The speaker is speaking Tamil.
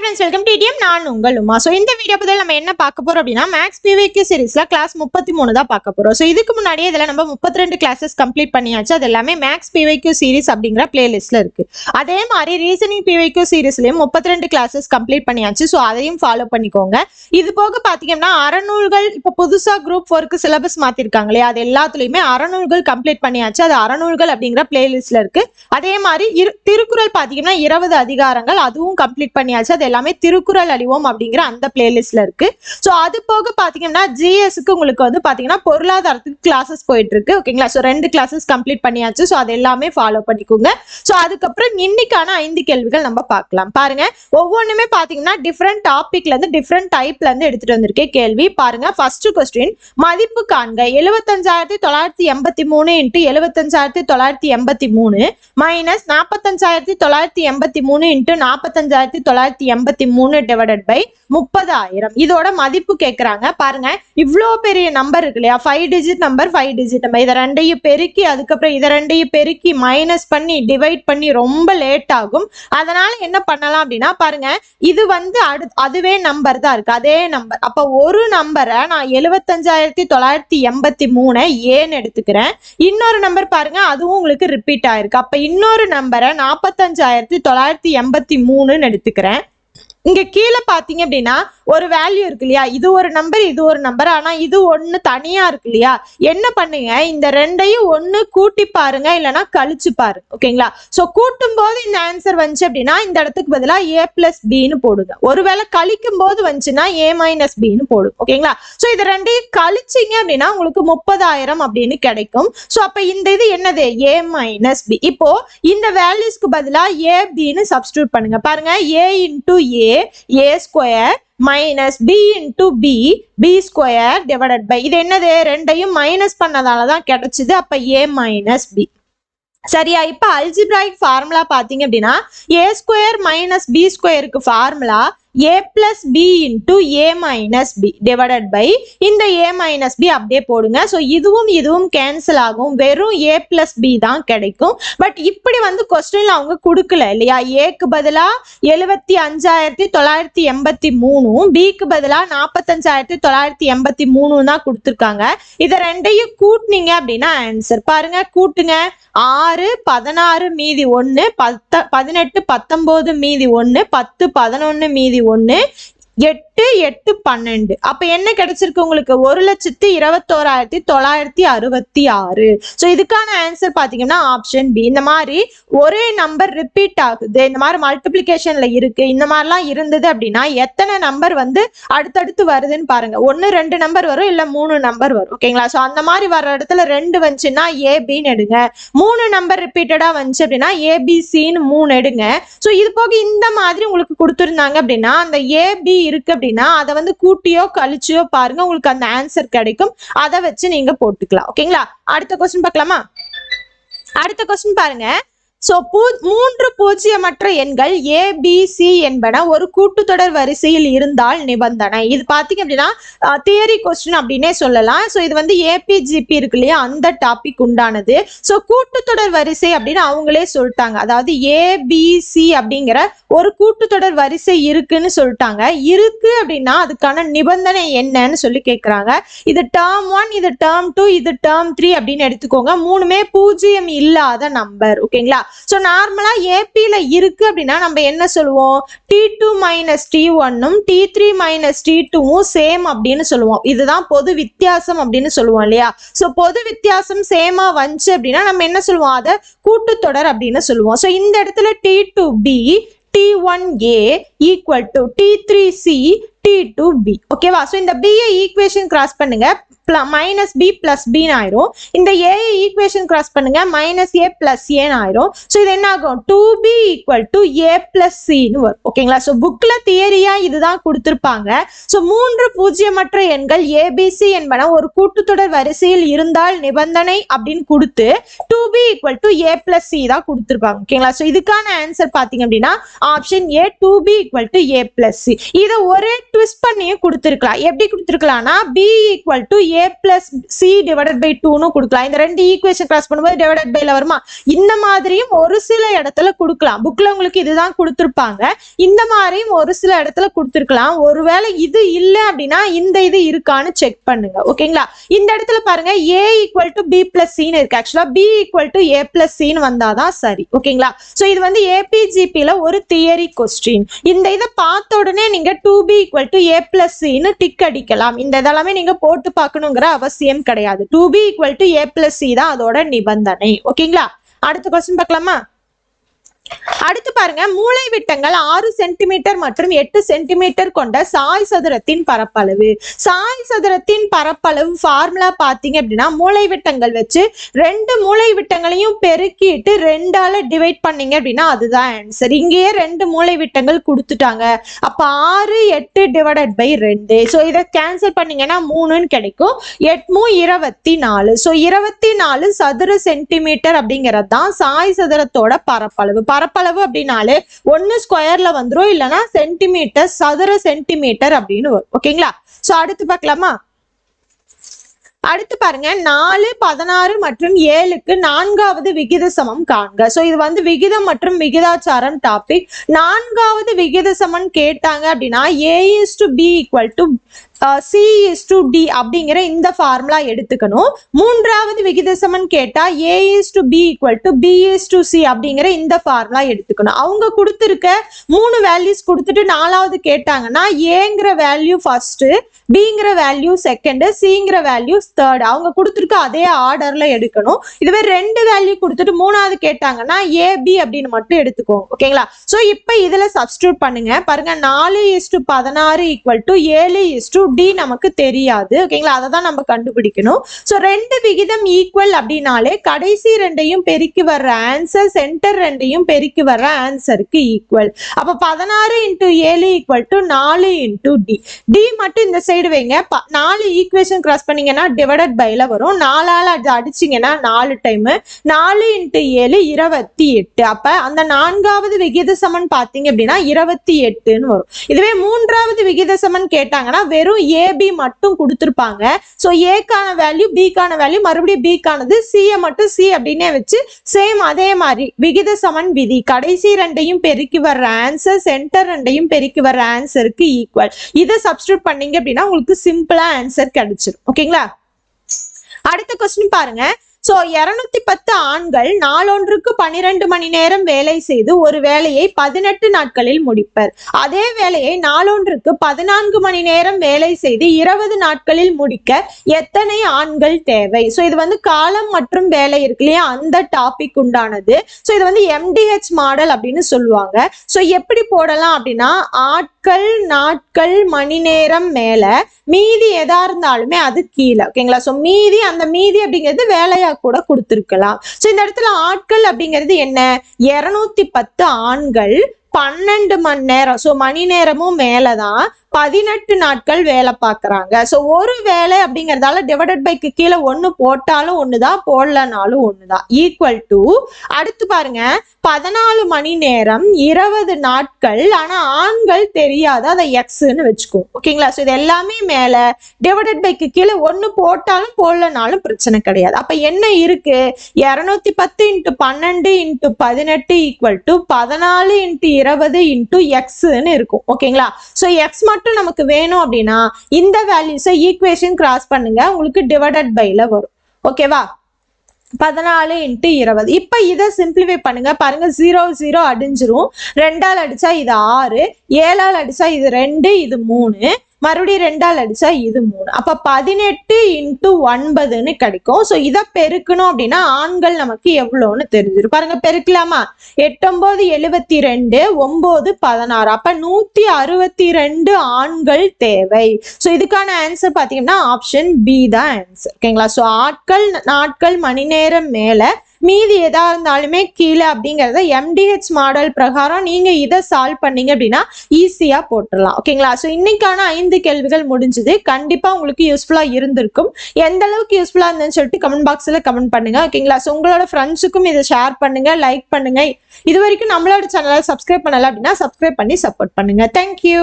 ஃப்ரெண்ட்ஸ் வெல்கம் டு டிஎம் நான் உங்கள் உமா ஸோ இந்த வீடியோ பதில் நம்ம என்ன பார்க்க போகிறோம் அப்படின்னா மேக்ஸ் பிவிக்யூ சீரிஸ்ல கிளாஸ் முப்பத்தி மூணு தான் பார்க்க போறோம். ஸோ இதுக்கு முன்னாடியே இதில் நம்ம முப்பத்தி ரெண்டு கிளாஸஸ் கம்ப்ளீட் பண்ணியாச்சு. அது எல்லாமே மேக்ஸ் பிவிக்யூ சீரிஸ் அப்படிங்கிற பிளேலிஸ்ட்ல இருக்கு. அதே மாதிரி ரீசனிங் பிவிக்யூ சீரிஸ்லயும் முப்பத்தி ரெண்டு கிளாஸஸ் கம்ப்ளீட் பண்ணியாச்சு. ஸோ அதையும் ஃபாலோ பண்ணிக்கோங்க. இது போக பார்த்தீங்கன்னா அறநூல்கள் இப்போ புதுசா குரூப் ஃபோருக்கு சிலபஸ் மாற்றிருக்காங்க இல்லையா? அது எல்லாத்துலயுமே அறநூல்கள் கம்ப்ளீட் பண்ணியாச்சு. அது அறநூல்கள் அப்படிங்கிற பிளேலிஸ்ட்டில் இருக்கு. அதே மாதிரி இரு- திருக்குறள் பார்த்தீங்கன்னா இருபது அதிகாரங்கள் அதுவும் கம்ப்ளீட் பண்ணியாச்சு. அது எல்லாமே திருக்குறள் அழிவோம் அப்படிங்கிற அந்த பிளேலிஸ்ட்ல இருக்கு. ஸோ அது போக பாத்தீங்கன்னா ஜிஎஸ்க்கு உங்களுக்கு வந்து பாத்தீங்கன்னா பொருளாதாரத்துக்கு கிளாஸஸ் போயிட்டு இருக்கு ஓகேங்களா ஸோ ரெண்டு கிளாஸஸ் கம்ப்ளீட் பண்ணியாச்சு. ஸோ அது எல்லாமே ஃபாலோ பண்ணிக்கோங்க. ஸோ அதுக்கப்புறம் இன்னைக்கான ஐந்து கேள்விகள் நம்ம பார்க்கலாம். பாருங்க. ஒவ்வொன்றுமே பாத்தீங்கன்னா டிஃப்ரெண்ட் டாபிக்ல இருந்து டிஃப்ரெண்ட் டைப்ல இருந்து எடுத்துட்டு வந்திருக்கேன் கேள்வி. பாருங்க. ஃபர்ஸ்ட் கொஸ்டின் மதிப்பு காண்க. எழுபத்தஞ்சாயிரத்தி தொள்ளாயிரத்தி எண்பத்தி மூணு இன்ட்டு எழுபத்தஞ்சாயிரத்தி தொள்ளாயிரத்தி எண்பத்தி மூணு மைனஸ் நாற்பத்தஞ்சாயிரத்தி தொள்ளாயிரத்தி எண்பத்தி மூணு இன்ட்டு நாற்பத்தஞ்சாயிரத்தி தொள்ளாயிரத்தி எண்பத்தி மூணு டிவைடட் பை முப்பதாயிரம். இதோட மதிப்பு கேட்குறாங்க பாருங்க இவ்வளோ பெரிய நம்பர் இருக்கு இல்லையா? Five digit number five digit number இதை ரெண்டையும் பெருக்கி அதுக்கப்புறம் இதை ரெண்டையும் பெருக்கி மைனஸ் பண்ணி டிவைட் பண்ணி ரொம்ப லேட் ஆகும். அதனால என்ன பண்ணலாம் அப்படின்னா பாருங்க இது வந்து அடு அதுவே நம்பர் தான் இருக்கு. அதே நம்பர் அப்போ ஒரு நம்பரை நான் எழுபத்தஞ்சாயிரத்தி தொள்ளாயிரத்தி எண்பத்தி மூணை ஏன்னு எடுத்துக்கிறேன். இன்னொரு நம்பர் பாருங்க அதுவும் உங்களுக்கு ரிப்பீட் ஆயிருக்கு. அப்ப இன்னொரு நம்பரை நாற்பத்தஞ்சாயிரத்தி தொள்ளாயிரத்தி எண்பத்தி மூணுன்னு எடுத்துக்கிறேன். இங்க கீழே பாத்தீங்க அப்படின்னா ஒரு வேல்யூ இருக்கு இல்லையா? இது ஒரு நம்பர் இது ஒரு நம்பர் ஆனா இது ஒண்ணு தனியா இருக்கு இல்லையா? என்ன பண்ணுங்க? இந்த ரெண்டையும் ஒண்ணு கூட்டி பாருங்க. இல்லைன்னா கழிச்சு பாருங்க ஓகேங்களா? சோ கூட்டும் போது இந்த ஆன்சர் வந்துச்சு அப்படின்னா இந்த இடத்துக்கு பதிலா ஏ பிளஸ் பின்னு போடுங்க. ஒருவேளை கழிக்கும் போது வந்துச்சுன்னா ஏ மைனஸ் பின்னு போடும் ஓகேங்களா? சோ இது ரெண்டையும் கழிச்சிங்க அப்படின்னா உங்களுக்கு முப்பதாயிரம் அப்படின்னு கிடைக்கும். சோ அப்ப இந்த இது என்னது? ஏ மைனஸ் பி இப்போ இந்த வேல்யூஸ்க்கு பதிலா ஏ பின்னு சப்ஸ்டியூட் பண்ணுங்க. பாருங்க. A into A A square minus B into B B square divided by இது என்னது? ரெண்டையும் மைனஸ் பண்ணதால தான் கிடைச்சிது. அப்போ ஏ மைனஸ் பி சரியா? இப்போ அல்ஜிப்ராய்க் ஃபார்முலா பார்த்தீங்க அப்படின்னா ஏ ஸ்கொயர் மைனஸ் பி ஸ்கொயருக்கு formula A plus B into A minus B divided by இந்த ஏ மைனஸ் பி அப்படியே போடுங்க. ஸோ இதுவும் இதுவும் கேன்சல் ஆகும். வெறும் ஏ பிளஸ் பி தான் கிடைக்கும். பட் இப்படி வந்து கொஸ்டின்ல அவங்க கொடுக்கல இல்லையா? ஏக்கு பதிலா எழுபத்தி அஞ்சாயிரத்தி தொள்ளாயிரத்தி எண்பத்தி மூணும் பிக்கு பதிலா நாற்பத்தஞ்சாயிரத்தி தொள்ளாயிரத்தி எண்பத்தி மூணும் தான் கொடுத்துருக்காங்க. இதை ரெண்டையும் கூட்டுனீங்க அப்படின்னா ஆன்சர் பாருங்க கூட்டுங்க. ஆறு பதினாறு மீதி ஒன்று பத்த பதினெட்டு பத்தொம்போது மீதி ஒன்று பத்து பதினொன்று மீதி ஒன்று எட் எட்டு எட்டு பன்னெண்டு. அப்ப என்ன கிடைச்சிருக்கு உங்களுக்கு? ஒரு லட்சத்தி இருபத்தோராயிரத்தி தொள்ளாயிரத்தி அறுபத்தி ஆறு. ஸோ இதுக்கான ஆன்சர் பாத்தீங்கன்னா ஆப்ஷன் பி இந்த மாதிரி ஒரே நம்பர் ரிப்பீட் ஆகுது. இந்த மாதிரி மல்டிபிளிகேஷன்ல இருக்கு. இந்த மாதிரிலாம் இருந்தது அப்படின்னா எத்தனை நம்பர் வந்து அடுத்தடுத்து வருதுன்னு பாருங்க. ஒன்று ரெண்டு நம்பர் வரும் இல்லை மூணு நம்பர் வரும். ஓகேங்களா ஸோ அந்த மாதிரி வர இடத்துல ரெண்டு வந்துச்சுன்னா ஏபின்னு எடுங்க. மூணு நம்பர் ரிப்பீட்டடா வந்துச்சு அப்படின்னா ஏபிசின்னு மூணு எடுங்க. ஸோ இது போக இந்த மாதிரி உங்களுக்கு கொடுத்துருந்தாங்க அப்படின்னா அந்த ஏபி இருக்கு அப்படின்னா அதை வந்து கூட்டியோ கழிச்சியோ பாருங்க உங்களுக்கு அந்த ஆன்சர் கிடைக்கும். அதை வச்சு நீங்க போட்டுக்கலாம். ஓகேங்களா? அடுத்த கொஸ்டின் பார்க்கலாமா? அடுத்த கொஸ்டின் பாருங்க. ஸோ பூ மூன்று பூஜ்ஜியமற்ற எண்கள் ஏ பி சி என்பன ஒரு கூட்டுத்தொடர் வரிசையில் இருந்தால் நிபந்தனை. இது பார்த்தீங்க அப்படின்னா தியரி கொஸ்டின் அப்படின்னே சொல்லலாம். ஸோ இது வந்து ஏபிஜிபி இருக்கு இல்லையா? அந்த டாபிக் உண்டானது. ஸோ கூட்டுத்தொடர் வரிசை அப்படின்னு அவங்களே சொல்லிட்டாங்க. அதாவது ஏபிசி அப்படிங்கிற ஒரு கூட்டுத்தொடர் வரிசை இருக்குன்னு சொல்லிட்டாங்க. இருக்கு அப்படின்னா அதுக்கான நிபந்தனை என்னன்னு சொல்லி கேட்குறாங்க இது டேர்ம் ஒன் இது டேர்ம் டூ இது டேர்ம் த்ரீ அப்படின்னு எடுத்துக்கோங்க. மூணுமே பூஜ்ஜியம் இல்லாத நம்பர் ஓகேங்களா ஸோ நார்மலா ஏபியில் இருக்கு அப்படின்னா நம்ம என்ன சொல்லுவோம்? டி டூ மைனஸ் டி ஒன்னும் டி த்ரீ மைனஸ் டி டூவும் சேம் அப்படின்னு சொல்லுவோம். இதுதான் பொது வித்தியாசம் அப்படின்னு சொல்லுவோம் இல்லையா? ஸோ பொது வித்தியாசம் சேமா வந்துச்சு அப்படின்னா நம்ம என்ன சொல்லுவோம்? அதை கூட்டுத்தொடர் அப்படின்னு சொல்லுவோம். ஸோ இந்த இடத்துல D two B D one A equal to D three C D two B ஓகேவா ஸோ இந்த பிஏ ஈக்குவேஷன் கிராஸ் பண்ணுங்க. மைனஸ் பி பிளஸ் பின்னு ஆயிரும். இந்த ஏ ஈக்குவேஷன் கிராஸ் பண்ணுங்க. மைனஸ் ஏ பிளஸ் ஏன்னு ஆயிரும். ஸோ இது என்ன ஆகும்? Two B equal to A plus சின்னு வரும். ஓகேங்களா ஸோ புக்ல தியரியா இதுதான் கொடுத்துருப்பாங்க. ஸோ மூன்று பூஜ்ஜியமற்ற எண்கள் ஏபிசி என்பன ஒரு கூட்டுத்தொடர் வரிசையில் இருந்தால் நிபந்தனை அப்படின்னு கொடுத்து two B equal to A plus C தான் கொடுத்துருப்பாங்க. ஓகேங்களா ஸோ இதுக்கான ஆன்சர் பார்த்தீங்க அப்படின்னா option A two B equal to A plus C இதை ஒரே ட்விஸ்ட் பண்ணியும் கொடுத்துருக்கலாம். எப்படி கொடுத்துருக்கலாம்னா B equal to A plus C divided by டூன்னு கொடுக்கலாம். இந்த ரெண்டு ஈக்குவேஷன் கிராஸ் பண்ணும்போது டிவைடட் பைல வருமா? இந்த மாதிரியும் ஒரு சில இடத்துல கொடுக்கலாம். புக்ல உங்களுக்கு இதுதான் கொடுத்துருப்பாங்க. இந்த மாதிரியும் ஒரு சில இடத்துல கொடுத்துருக்கலாம். ஒருவேளை இது இல்லை அப்படின்னா இந்த இது இருக்கான்னு செக் பண்ணுங்க. ஓகேங்களா இந்த இடத்துல பாருங்க A equal to B plus சின்னு இருக்கு. ஆக்சுவலா B equal to A plus சின்னு வந்தாதான் சரி. ஓகேங்களா ஸோ இது வந்து ஏபிஜிபியில் ஒரு தியரி கொஸ்டின் இந்த இதை பார்த்த உடனே நீங்க two B equal to A plus Chinnu tick அடிக்கலாம். இந்த இதெல்லாமே நீங்க போட்டு பார்க்கணுங்கிற அவசியம் கிடையாது. Two B equal to A plus C தான் அதோட நிபந்தனை. ஓகேங்களா அடுத்த கொஸ்டின் பார்க்கலாமா? அடுத்து பாருங்க மூளை விட்டங்கள் ஆறு சென்டிமீட்டர் மற்றும் எட்டு சென்டிமீட்டர் கொண்ட சாய் சதுரத்தின் பரப்பளவு. சாய் சதுரத்தின் பரப்பளவு ஃபார்முலா பார்த்தீங்க அப்படின்னா மூளை விட்டங்கள் வச்சு ரெண்டு மூளை விட்டங்களையும் பெருக்கிட்டு ரெண்டால டிவைட் பண்ணீங்க அப்படின்னா அதுதான் ஆன்சர் இங்கேயே ரெண்டு மூளை விட்டங்கள் கொடுத்துட்டாங்க. அப்ப ஆறு எட்டு டிவைடட் பை ரெண்டு. ஸோ இதை கேன்சல் பண்ணீங்கன்னா மூணுன்னு கிடைக்கும். எட்மூ இருபத்தி நாலு ஸோ இருபத்தி நாலு சதுர சென்டிமீட்டர் அப்படிங்கிறது தான் சாய் சதுரத்தோட பரப்பளவு. பரப்பளவு அப்படின்னாலே ஒன்னு ஸ்கொயர்ல வந்துரும் இல்லைன்னா சென்டிமீட்டர் சதுர சென்டிமீட்டர் அப்படின்னு வரும். ஓகேங்களா? சோ அடுத்து பார்க்கலாமா? அடுத்து பாருங்க நாலு பதினாறு மற்றும் ஏழுக்கு நான்காவது விகித சமம் காண்க. சோ இது வந்து விகிதம் மற்றும் விகிதாச்சாரம் டாபிக் நான்காவது விகித சமம் கேட்டாங்க அப்படின்னா A is to B equal to C is to D அப்படிங்கிற இந்த ஃபார்முலா எடுத்துக்கணும். மூன்றாவது விகித சமன் கேட்டா A is to B equal to B is to C அப்படிங்கிற இந்த ஃபார்முலா எடுத்துக்கணும். அவங்க கொடுத்துருக்க மூணு வேல்யூஸ் கொடுத்துட்டு நாலாவது கேட்டாங்கன்னா ஏங்கிற வேல்யூ ஃபர்ஸ்ட் பிங்கிற வேல்யூ செகண்ட் சிங்கிற வேல்யூ தேர்ட் அவங்க கொடுத்துருக்க அதே ஆர்டர்ல எடுக்கணும். இதுவே ரெண்டு வேல்யூ கொடுத்துட்டு மூணாவது கேட்டாங்கன்னா ஏ பி அப்படின்னு மட்டும் எடுத்துக்கோங்க. ஓகேங்களா ஸோ இப்போ இதுல சப்ஸ்டியூட் பண்ணுங்க. பாருங்க நாலு இஸ் டு பதினாறு ஈக்குவல் டு ஏழு இஸ் டு டி நமக்கு தெரியாது. ஓகேங்களா அதை தான் நம்ம கண்டுபிடிக்கணும். ஸோ ரெண்டு விகிதம் ஈக்குவல் அப்படின்னாலே கடைசி ரெண்டையும் பெருக்கி வர்ற ஆன்சர் சென்டர் ரெண்டையும் பெருக்கி வர்ற ஆன்சருக்கு ஈக்குவல் அப்போ பதினாறு இன்ட்டு ஏழு ஈக்குவல் டு நாலு இன்டூ டி டி மட்டும் இந்த சைடு வைங்க. ப- நாலு ஈக்குவேஷன் கிராஸ் பண்ணீங்கன்னா டிவைடட் பைல வரும். நாலால் அது அடிச்சிங்கன்னா நாலு டைம் நாலு இன்ட்டு ஏழு இருபத்தி எட்டு. அப்போ அந்த நான்காவது விகித சமன் பார்த்தீங்க அப்படின்னா இருபத்தி எட்டுன்னு வரும். இதுவே மூன்றாவது விகித சமன் கேட்டாங்கன்னா வெறும் ஏபி மட்டும் கொடுத்துருப்பாங்க. ஸோ ஏக்கான வேல்யூ பிக்கான வேல்யூ மறுபடியும் பிக்கானது சியை மட்டும் சி அப்படின்னே வச்சு சேம் அதே மாதிரி விகித சமன் விதி. கடைசி ரெண்டையும் பெருக்கி வர்ற ஆன்சர் சென்டர் ரெண்டையும் பெருக்கி வர்ற ஆன்சருக்கு ஈக்குவல் இதை சப்ஸ்டியூட் பண்ணீங்க அப்படின்னா உங்களுக்கு சிம்பிளா ஆன்சர் கிடைச்சிரும். ஓகேங்களா அடுத்த கொஸ்டின் பாருங்க. சோ இருநூத்தி பத்து ஆண்கள் நாளொன்றுக்கு பனிரெண்டு மணி நேரம் வேலை செய்து ஒரு வேலையை பதினெட்டு நாட்களில் முடிப்பர். அதே வேலையை நாளொன்றுக்கு பதினான்கு மணி நேரம் வேலை செய்து இருபது நாட்களில் முடிக்க எத்தனை ஆண்கள் தேவை? சோ இது வந்து காலம் மற்றும் வேலை இருக்கு இல்லையா? அந்த டாபிக் உண்டானது. சோ இது வந்து எம்டிஹெச் மாடல் அப்படின்னு சொல்லுவாங்க. சோ எப்படி போடலாம் அப்படின்னா ஆட்கள் நாட்கள் மணி நேரம் மேல மீதி எதா இருந்தாலுமே அது கீழே. ஓகேங்களா சோ மீதி அந்த மீதி அப்படிங்கிறது வேலையா கூட கொடுத்துருக்கலாம். சோ இந்த இடத்துல ஆட்கள் அப்படிங்கிறது என்ன? இருநூத்தி பத்து ஆண்கள் பன்னெண்டு மணி நேரம் ஸோ மணி நேரமும் மேலதான் பதினெட்டு நாட்கள் வேலை பார்க்குறாங்க. ஸோ ஒரு வேலை அப்படிங்கறதால டிவைடட் பைக்கு கீழே ஒன்று போட்டாலும் ஒன்று தான் போடலனாலும் ஒன்று தான் ஈக்குவல் டு அடுத்து பாருங்க பதினாலு மணி நேரம் இருபது நாட்கள் ஆனா ஆண்கள் தெரியாத அதை எக்ஸ்ன்னு வச்சுக்கோ. ஓகேங்களா? ஸோ இது எல்லாமே மேல டிவைடட் பைக்கு கீழே ஒன்று போட்டாலும் போடலனாலும் பிரச்சனை கிடையாது. அப்ப என்ன இருக்கு? இரநூத்தி பத்து இன்ட்டு பன்னெண்டு இன்ட்டு பதினெட்டு ஈக்குவல் டு பதினாலு இன்ட்டு இருபது இன்ட்டு எக்ஸ்ன்னு இருக்கும். ஓகேங்களா? ஸோ எக்ஸ் மட்டும் நமக்கு வேணும் அப்படின்னா இந்த வேல்யூஸை ஈக்குவேஷன் கிராஸ் பண்ணுங்க. உங்களுக்கு டிவைடட் பைல வரும். ஓகேவா? பதினாலு இன்ட்டு இருபது. இப்போ இதை சிம்பிளிஃபை பண்ணுங்க. பாருங்க ஜீரோ ஜீரோ அடிஞ்சிரும். ரெண்டால் அடிச்சா இது ஆறு. ஏழால் அடிச்சா இது ரெண்டு இது மூணு. மறுபடியும் ரெண்டால் அடிச்சா இது மூணு. அப்ப பதினெட்டு இன்ட்டு ஒன்பதுன்னு கிடைக்கும். ஸோ இதை பெருக்கணும் அப்படின்னா ஆண்கள் நமக்கு எவ்வளோன்னு தெரிஞ்சிடும் பாருங்க பெருக்கலாமா? எட்டொன்பது எழுபத்தி ரெண்டு ஒன்பது பதினாறு. அப்ப நூத்தி அறுபத்தி ரெண்டு ஆண்கள் தேவை. ஸோ இதுக்கான ஆன்சர் பாத்தீங்கன்னா ஆப்ஷன் பி தான் ஆன்சர் ஓகேங்களா ஸோ ஆட்கள் நாட்கள் மணி நேரம் மேல மீதி எதா இருந்தாலுமே கீழே அப்படிங்கறத எம்டிஹெச் மாடல் பிரகாரம் நீங்க இதை சால்வ் பண்ணீங்க அப்படின்னா ஈஸியா போட்டுடலாம். ஓகேங்களா? ஸோ இன்னைக்கான ஐந்து கேள்விகள் முடிஞ்சுது. கண்டிப்பா உங்களுக்கு யூஸ்ஃபுல்லா இருந்திருக்கும். எந்த அளவுக்கு யூஸ்ஃபுல்லா இருந்துன்னு சொல்லிட்டு கமெண்ட் பாக்ஸ்ல கமெண்ட் பண்ணுங்க. ஓகேங்களா? ஸோ உங்களோட ஃப்ரெண்ட்ஸுக்கும் இதை ஷேர் பண்ணுங்க லைக் பண்ணுங்க. இது வரைக்கும் நம்மளோட சேனலை சப்ஸ்கிரைப் பண்ணல அப்படின்னா சப்ஸ்கிரைப் பண்ணி சப்போர்ட் பண்ணுங்க. தேங்க்யூ